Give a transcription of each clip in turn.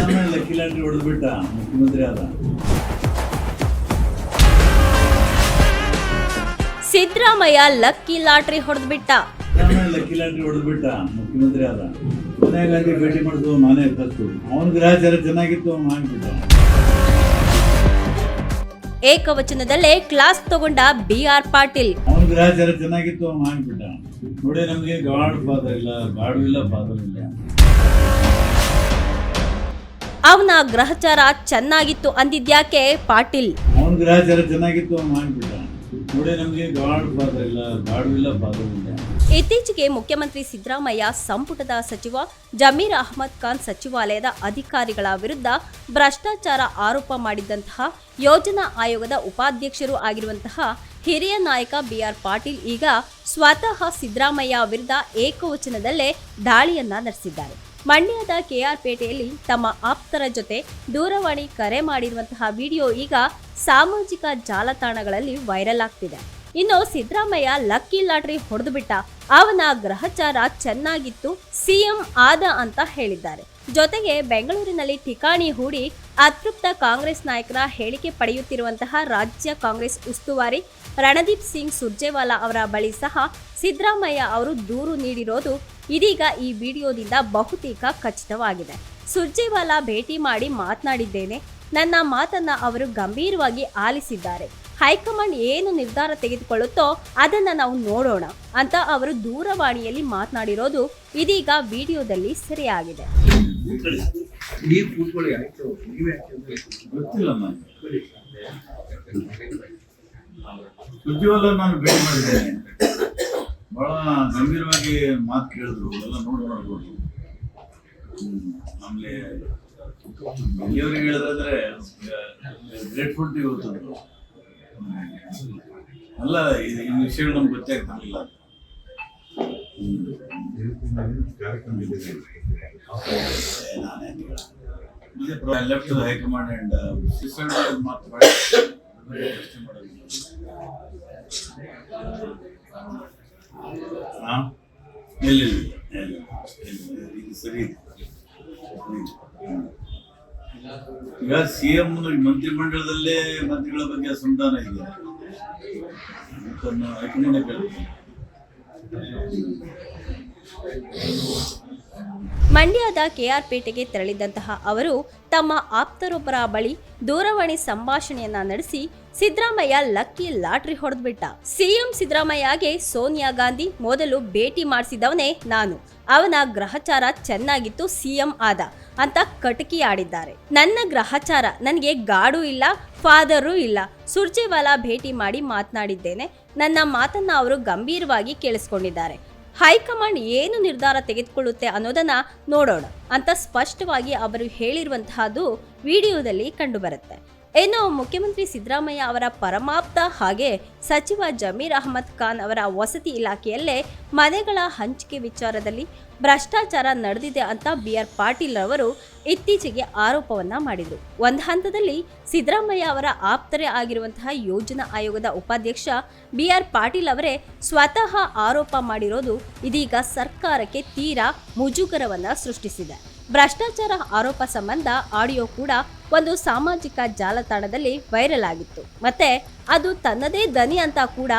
Siddaramaiah lucky lottery ಹೊಡೆದ್ಬಿಟ್ಟ ಮುಖ್ಯಮಂತ್ರಿ ಆದ. ಸಿದ್ದರಾಮಯ್ಯ ಲಕ್ಕಿ ಲಾಟ್ರಿ ಹೊಡೆದ್ಬಿಟ್ಟ. ಬಿಟ್ಟ ಲಕ್ಕಿ ಲಾಟ್ರಿ ಹೊಡೆದ್ಬಿಟ್ಟ ಮುಖ್ಯಮಂತ್ರಿ ಆದ. ಗಾಂಧಿ ಭೇಟಿ ಮಾಡಿದ್ರು ನಾನೇ ಖರ್ಚು ಅವನ ಗ್ರಹಚಾರ ಚೆನ್ನಾಗಿತ್ತು ಅವ್ನು ಮಾಡಿಬಿಟ್ಟ. ಏಕವಚನದಲ್ಲೇ ಕ್ಲಾಸ್ ತಗೊಂಡ ಬಿ ಆರ್ ಪಾಟೀಲ್. ಅವನ ಗ್ರಹಚಾರ ಚೆನ್ನಾಗಿತ್ತು ಅವ್ನು ಮಾಡಿಬಿಟ್ಟ. ನೋಡಿ ನಮಗೆ ಗಾಡ್ ಫಾದರ್ ಇಲ್ಲ ಗಾಡು ಇಲ್ಲ ಫಾದರ್ ಇಲ್ಲ ಅವನ ಗ್ರಹಚಾರ ಚೆನ್ನಾಗಿತ್ತು ಅಂದಿದ್ಯಾಕೆ ಪಾಟೀಲ್? ಅವನ ಗ್ರಹಚಾರ ಚೆನ್ನಾಗಿತ್ತು ಅವ್ನು ಮಾಡಿಬಿಟ್ಟ. ನೋಡಿ ನಮಗೆ ಗಾಡ್ ಫಾದರ್ ಇಲ್ಲ ಗಾಡು ಇಲ್ಲ ಫಾದರ್ ಇಲ್ಲ ಇತ್ತೀಚೆಗೆ ಮುಖ್ಯಮಂತ್ರಿ ಸಿದ್ದರಾಮಯ್ಯ ಸಂಪುಟದ ಸಚಿವ ಜಮೀರ್ ಅಹಮದ್ ಖಾನ್ ಸಚಿವಾಲಯದ ಅಧಿಕಾರಿಗಳ ವಿರುದ್ಧ ಭ್ರಷ್ಟಾಚಾರ ಆರೋಪ ಮಾಡಿದ್ದಂತಹ ಯೋಜನಾ ಆಯೋಗದ ಉಪಾಧ್ಯಕ್ಷರು ಆಗಿರುವಂತಹ ಹಿರಿಯ ನಾಯಕ ಬಿಆರ್ ಪಾಟೀಲ್ ಈಗ ಸ್ವತಃ ಸಿದ್ದರಾಮಯ್ಯ ವಿರುದ್ಧ ಏಕವಚನದಲ್ಲೇ ದಾಳಿಯನ್ನ ನಡೆಸಿದ್ದಾರೆ. ಮಂಡ್ಯದ ಕೆಆರ್ಪೇಟೆಯಲ್ಲಿ ತಮ್ಮ ಆಪ್ತರ ಜೊತೆ ದೂರವಾಣಿ ಕರೆ ಮಾಡಿರುವಂತಹ ವಿಡಿಯೋ ಈಗ ಸಾಮಾಜಿಕ ಜಾಲತಾಣಗಳಲ್ಲಿ ವೈರಲ್ ಆಗ್ತಿದೆ. ಇನ್ನು ಸಿದ್ದರಾಮಯ್ಯ ಲಕ್ಕಿ ಲಾಟ್ರಿ ಹೊಡೆದು ಬಿಟ್ಟ ಅವನ ಗ್ರಹಚಾರ ಚೆನ್ನಾಗಿತ್ತು, ಸಿಎಂ ಆದ ಅಂತ ಹೇಳಿದ್ದಾರೆ. ಜೊತೆಗೆ ಬೆಂಗಳೂರಿನಲ್ಲಿ ಠಿಕಾಣಿ ಹೂಡಿ ಅತೃಪ್ತ ಕಾಂಗ್ರೆಸ್ ನಾಯಕರ ಹೇಳಿಕೆ ಪಡೆಯುತ್ತಿರುವಂತಹ ರಾಜ್ಯ ಕಾಂಗ್ರೆಸ್ ಉಸ್ತುವಾರಿ ರಣದೀಪ್ ಸಿಂಗ್ ಸುರ್ಜೇವಾಲಾ ಅವರ ಬಳಿ ಸಹ ಸಿದ್ದರಾಮಯ್ಯ ಅವರು ದೂರು ನೀಡಿರೋದು ಇದೀಗ ಈ ವಿಡಿಯೋದಿಂದ ಬಹುತೇಕ ಖಚಿತವಾಗಿದೆ. ಸುರ್ಜೇವಾಲಾ ಭೇಟಿ ಮಾಡಿ ಮಾತನಾಡಿದ್ದೇನೆ. ನನ್ನ ಮಾತನ್ನ ಅವರು ಗಂಭೀರವಾಗಿ ಆಲಿಸಿದ್ದಾರೆ. ಹೈಕಮಾಂಡ್ ಏನು ನಿರ್ಧಾರ ತೆಗೆದುಕೊಳ್ಳುತ್ತೋ ಅದನ್ನ ನಾವು ನೋಡೋಣ ಅಂತ ಅವರು ದೂರವಾಣಿಯಲ್ಲಿ ಮಾತನಾಡಿರೋದು ಇದೀಗ ವಿಡಿಯೋದಲ್ಲಿ ಸೆರೆಯಾಗಿದೆ. ಸುದ್ದಿವಲ್ಲ ನಾನು ಭೇಟಿ ಮಾಡಿದ್ದೇನೆ ಬಹಳ ಗಂಭೀರವಾಗಿ ಮಾತು ಕೇಳಿದ್ರು. ಎಲ್ಲ ನೋಡಿ ನೋಡ್ಬೋದು. ಆಮೇಲೆ ಎಲ್ಲಿಯವರಿಗೆ ಹೇಳಿದ್ರೆ ಗ್ರೇಟ್ ಫುಡ್ ಇವತ್ತು ಅಲ್ಲ ಇದು ಈ ವಿಷಯಗಳು ನಮ್ಗೆ ಗೊತ್ತೇ ಆಗ್ತಿರ್ಲಿಲ್ಲ. ಲೆಫ್ಟ್ ಹೈಕಮಾಂಡ್ ಅಂಡ್ ಮಾತು ಮಾಡಿ. ಪ್ರಶ್ನೆ ಮಾಡೋದು ಹಾ? ಇಲ್ಲ ಇಲ್ಲ, ಇಲ್ಲ, ಇಲ್ಲ, ಇದು ಸರಿ. ಈಗ ಸಿ ಎಂ ಮಂತ್ರಿಮಂಡಲದಲ್ಲೇ ಮಂತ್ರಿಗಳ ಬಗ್ಗೆ ಅಸಮಾಧಾನ ಇದೆ ಕೇಳ್ತೀನಿ ಮಂಡ್ಯದ ಕೆಆರ್ಪೇಟೆಗೆ ತೆರಳಿದಂತಹ ಅವರು ತಮ್ಮ ಆಪ್ತರೊಬ್ಬರ ಬಳಿ ದೂರವಾಣಿ ಸಂಭಾಷಣೆಯನ್ನ ನಡೆಸಿ ಸಿದ್ದರಾಮಯ್ಯ ಲಕ್ಕಿ ಲಾಟ್ರಿ ಹೊಡೆದ್ಬಿಟ್ಟ. ಸಿಎಂ ಸಿದ್ದರಾಮಯ್ಯಗೆ ಸೋನಿಯಾ ಗಾಂಧಿ ಮೊದಲು ಭೇಟಿ ಮಾಡಿಸಿದವನೇ ನಾನು. ಅವನ ಗ್ರಹಚಾರ ಚೆನ್ನಾಗಿತ್ತು, ಸಿಎಂ ಆದ ಅಂತ ಕಟಕಿ ಆಡಿದ್ದಾರೆ ನನ್ನ ಗ್ರಹಚಾರ ನನಗೆ ಗಾಡು ಇಲ್ಲ, ಫಾದರು ಇಲ್ಲ. ಸುರ್ಜೇವಾಲಾ ಭೇಟಿ ಮಾಡಿ ಮಾತನಾಡಿದ್ದೇನೆ. ನನ್ನ ಮಾತನ್ನ ಅವರು ಗಂಭೀರವಾಗಿ ಕೇಳಿಸ್ಕೊಂಡಿದ್ದಾರೆ. ಹೈಕಮಾಂಡ್ ಏನು ನಿರ್ಧಾರ ತೆಗೆದುಕೊಳ್ಳುತ್ತೆ ಅನ್ನೋದನ್ನ ನೋಡೋಣ ಅಂತ ಸ್ಪಷ್ಟವಾಗಿ ಅವರು ಹೇಳಿರುವಂತಹದ್ದು ವಿಡಿಯೋದಲ್ಲಿ ಕಂಡುಬರುತ್ತೆ. ಇನ್ನು ಮುಖ್ಯಮಂತ್ರಿ ಸಿದ್ದರಾಮಯ್ಯ ಅವರ ಪರಮಾಪ್ತ ಹಾಗೆ ಸಚಿವ ಜಮೀರ್ ಅಹಮದ್ ಖಾನ್ ಅವರ ವಸತಿ ಇಲಾಖೆಯಲ್ಲೇ ಮನೆಗಳ ಹಂಚಿಕೆ ವಿಚಾರದಲ್ಲಿ ಭ್ರಷ್ಟಾಚಾರ ನಡೆದಿದೆ ಅಂತ ಬಿ ಆರ್ ಪಾಟೀಲ್ ಅವರು ಇತ್ತೀಚೆಗೆ ಆರೋಪವನ್ನ ಮಾಡಿದರು. ಒಂದು ಹಂತದಲ್ಲಿ ಸಿದ್ದರಾಮಯ್ಯ ಅವರ ಆಪ್ತರೇ ಆಗಿರುವಂತಹ ಯೋಜನಾ ಆಯೋಗದ ಉಪಾಧ್ಯಕ್ಷ ಬಿ ಆರ್ ಪಾಟೀಲ್ ಅವರೇ ಸ್ವತಃ ಆರೋಪ ಮಾಡಿರೋದು ಇದೀಗ ಸರ್ಕಾರಕ್ಕೆ ತೀರಾ ಮುಜುಗರವನ್ನ ಸೃಷ್ಟಿಸಿದೆ. ಭ್ರಷ್ಟಾಚಾರ ಆರೋಪ ಸಂಬಂಧ ಆಡಿಯೋ ಕೂಡ ಒಂದು ಸಾಮಾಜಿಕ ಜಾಲತಾಣದಲ್ಲಿ ವೈರಲ್ ಆಗಿತ್ತು. ಮತ್ತೆ ಅದು ತನ್ನದೇ ದನಿ ಅಂತ ಕೂಡ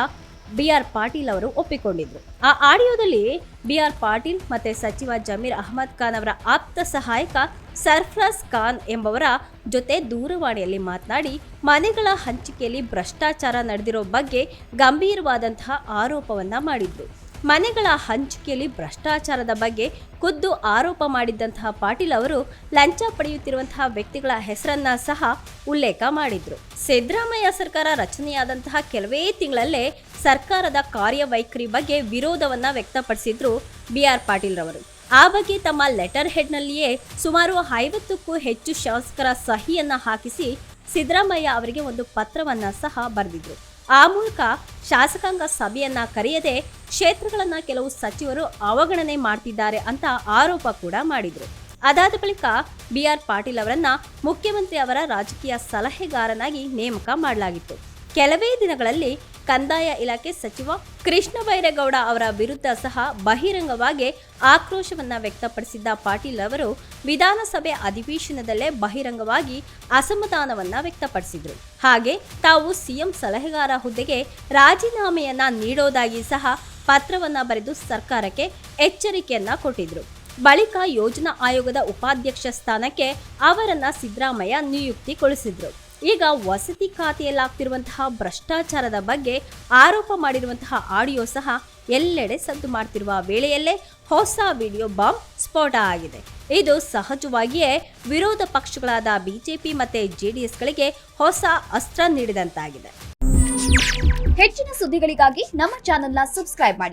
ಬಿ ಆರ್ ಪಾಟೀಲ್ ಅವರು ಒಪ್ಪಿಕೊಂಡಿದ್ರು. ಆ ಆಡಿಯೋದಲ್ಲಿ ಬಿ ಆರ್ ಪಾಟೀಲ್ ಮತ್ತೆ ಸಚಿವ ಜಮೀರ್ ಅಹಮದ್ ಖಾನ್ ಅವರ ಆಪ್ತ ಸಹಾಯಕ ಸರ್ಫ್ರಾಜ್ ಖಾನ್ ಎಂಬವರ ಜೊತೆ ದೂರವಾಣಿಯಲ್ಲಿ ಮಾತನಾಡಿ, ಮನೆಗಳ ಹಂಚಿಕೆಯಲ್ಲಿ ಭ್ರಷ್ಟಾಚಾರ ನಡೆದಿರೋ ಬಗ್ಗೆ ಗಂಭೀರವಾದಂತಹ ಆರೋಪವನ್ನ ಮಾಡಿದ್ರು. ಮನೆಗಳ ಹಂಚಿಕೆಯಲ್ಲಿ ಭ್ರಷ್ಟಾಚಾರದ ಬಗ್ಗೆ ಖುದ್ದು ಆರೋಪ ಮಾಡಿದ್ದಂತಹ ಪಾಟೀಲ್ ಅವರು ಲಂಚ ಪಡೆಯುತ್ತಿರುವಂತಹ ವ್ಯಕ್ತಿಗಳ ಹೆಸರನ್ನ ಸಹ ಉಲ್ಲೇಖ ಮಾಡಿದ್ರು. ಸಿದ್ದರಾಮಯ್ಯ ಸರ್ಕಾರ ರಚನೆಯಾದಂತಹ ಕೆಲವೇ ತಿಂಗಳಲ್ಲೇ ಸರ್ಕಾರದ ಕಾರ್ಯವೈಖರಿ ಬಗ್ಗೆ ವಿರೋಧವನ್ನ ವ್ಯಕ್ತಪಡಿಸಿದ್ರು ಬಿ ಆರ್ ಪಾಟೀಲ್ ರವರು. ಆ ಬಗ್ಗೆ ತಮ್ಮ ಲೆಟರ್ ಹೆಡ್ನಲ್ಲಿಯೇ ಸುಮಾರು ಐವತ್ತಕ್ಕೂ ಹೆಚ್ಚು ಶಾಸಕರ ಸಹಿಯನ್ನ ಹಾಕಿಸಿ ಸಿದ್ದರಾಮಯ್ಯ ಅವರಿಗೆ ಒಂದು ಪತ್ರವನ್ನ ಸಹ ಬರೆದಿದ್ರು. ಆ ಮೂಲಕ ಶಾಸಕಾಂಗ ಸಭೆಯನ್ನ ಕರೆಯದೆ ಕ್ಷೇತ್ರಗಳನ್ನ ಕೆಲವು ಸಚಿವರು ಅವಗಣನೆ ಮಾಡ್ತಿದ್ದಾರೆ ಅಂತ ಆರೋಪ ಕೂಡ ಮಾಡಿದ್ರು. ಅದಾದ ಬಳಿಕ ಬಿ ಆರ್ ಪಾಟೀಲ್ ಅವರನ್ನ ಮುಖ್ಯಮಂತ್ರಿ ಅವರ ರಾಜಕೀಯ ಸಲಹೆಗಾರನಾಗಿ ನೇಮಕ ಮಾಡಲಾಗಿತ್ತು. ಕೆಲವೇ ದಿನಗಳಲ್ಲಿ ಕಂದಾಯ ಇಲಾಖೆ ಸಚಿವ ಕೃಷ್ಣ ಬೈರೇಗೌಡ ಅವರ ವಿರುದ್ಧ ಸಹ ಬಹಿರಂಗವಾಗಿ ಆಕ್ರೋಶವನ್ನ ವ್ಯಕ್ತಪಡಿಸಿದ್ದ ಪಾಟೀಲ್ ಅವರು ವಿಧಾನಸಭೆ ಅಧಿವೇಶನದಲ್ಲೇ ಬಹಿರಂಗವಾಗಿ ಅಸಮಾಧಾನವನ್ನ ವ್ಯಕ್ತಪಡಿಸಿದ್ರು. ಹಾಗೆ ತಾವು ಸಿಎಂ ಸಲಹೆಗಾರ ಹುದ್ದೆಗೆ ರಾಜೀನಾಮೆಯನ್ನ ನೀಡೋದಾಗಿ ಸಹ ಪತ್ರವನ್ನ ಬರೆದು ಸರ್ಕಾರಕ್ಕೆ ಎಚ್ಚರಿಕೆಯನ್ನ ಕೊಟ್ಟಿದ್ರು. ಬಳಿಕ ಯೋಜನಾ ಆಯೋಗದ ಉಪಾಧ್ಯಕ್ಷ ಸ್ಥಾನಕ್ಕೆ ಅವರನ್ನ ಸಿದ್ದರಾಮಯ್ಯ ನಿಯುಕ್ತಿಗೊಳಿಸಿದ್ರು. ಈಗ ವಸತಿ ಖಾತೆಯಲ್ಲಾಗ್ತಿರುವಂತಹ ಭ್ರಷ್ಟಾಚಾರದ ಬಗ್ಗೆ ಆರೋಪ ಮಾಡಿರುವಂತಹ ಆಡಿಯೋ ಸಹ ಎಲ್ಲೆಡೆ ಸದ್ದು ಮಾಡ್ತಿರುವ ವೇಳೆಯಲ್ಲೇ ಹೊಸ ವಿಡಿಯೋ ಬಾಂಬ್ ಸ್ಫೋಟ ಆಗಿದೆ. ಇದು ಸಹಜವಾಗಿಯೇ ವಿರೋಧ ಪಕ್ಷಗಳಾದ ಬಿಜೆಪಿ ಮತ್ತೆ ಜೆಡಿಎಸ್ಗಳಿಗೆ ಹೊಸ ಅಸ್ತ್ರ ನೀಡಿದಂತಾಗಿದೆ. ಹೆಚ್ಚಿನ ಸುದ್ದಿಗಳಿಗಾಗಿ ನಮ್ಮ ಚಾನೆಲ್ನ ಸಬ್ಸ್ಕ್ರೈಬ್ ಮಾಡಿ.